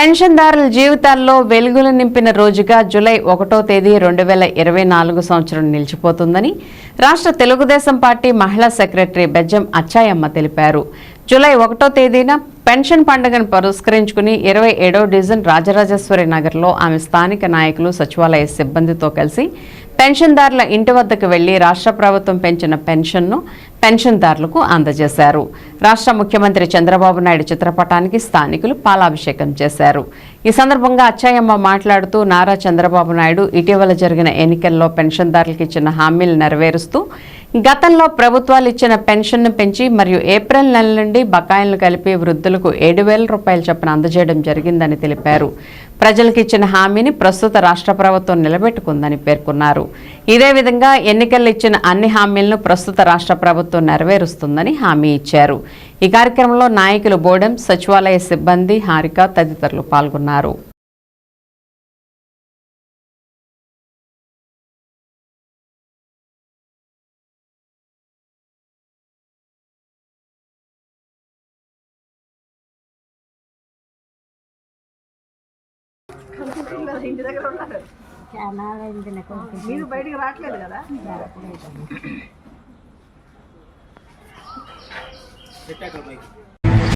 పెన్షన్దారుల జీవితాల్లో వెలుగులు నింపిన రోజుగా జూలై ఒకటో తేదీ రెండు వేల ఇరవై నాలుగు సంవత్సరం నిలిచిపోతుందని రాష్ట్ర తెలుగుదేశం పార్టీ మహిళా సెక్రటరీ బెజ్జం అచ్చాయమ్మ తెలిపారు. జూలై ఒకటో తేదీన పెన్షన్ పండుగను పురస్కరించుకుని ఇరవై ఏడో డివిజన్ రాజరాజేశ్వరి నగర్లో ఆమె స్థానిక నాయకులు సచివాలయ సిబ్బందితో కలిసి పెన్షన్దారుల ఇంటి వద్దకు వెళ్ళి రాష్ట్ర ప్రభుత్వం పెంచిన పెన్షన్ను పెన్షన్దారులకు అందజేశారు. రాష్ట్ర ముఖ్యమంత్రి చంద్రబాబు నాయుడు చిత్రపటానికి స్థానికులు పాలాభిషేకం చేశారు. ఈ సందర్భంగా అచ్చాయమ్మ మాట్లాడుతూ నారా చంద్రబాబు నాయుడు ఇటీవల జరిగిన ఎన్నికల్లో పెన్షన్దారులకు ఇచ్చిన హామీలు నెరవేరుస్తూ గతంలో ప్రభుత్వాలు ఇచ్చిన పెన్షన్ను పెంచి మరియు ఏప్రిల్ నెల నుండి బకాయిలను కలిపి వృద్ధులకు ఏడు వేల రూపాయల చొప్పున అందజేయడం జరిగిందని తెలిపారు. ప్రజలకు ఇచ్చిన హామీని ప్రస్తుత రాష్ట్ర ప్రభుత్వం నిలబెట్టుకుందని పేర్కొన్నారు. ఇదే విధంగా ఎన్నికల్లో ఇచ్చిన అన్ని హామీలను ప్రస్తుత రాష్ట్ర ప్రభుత్వం నెరవేరుస్తుందని హామీ ఇచ్చారు. ఈ కార్యక్రమంలో నాయకులు బోడెం సచివాలయ సిబ్బంది హారిక తదితరులు పాల్గొన్నారు. చాలా అయింది నాకు మీరు బయటికి రావట్లేదు కదా?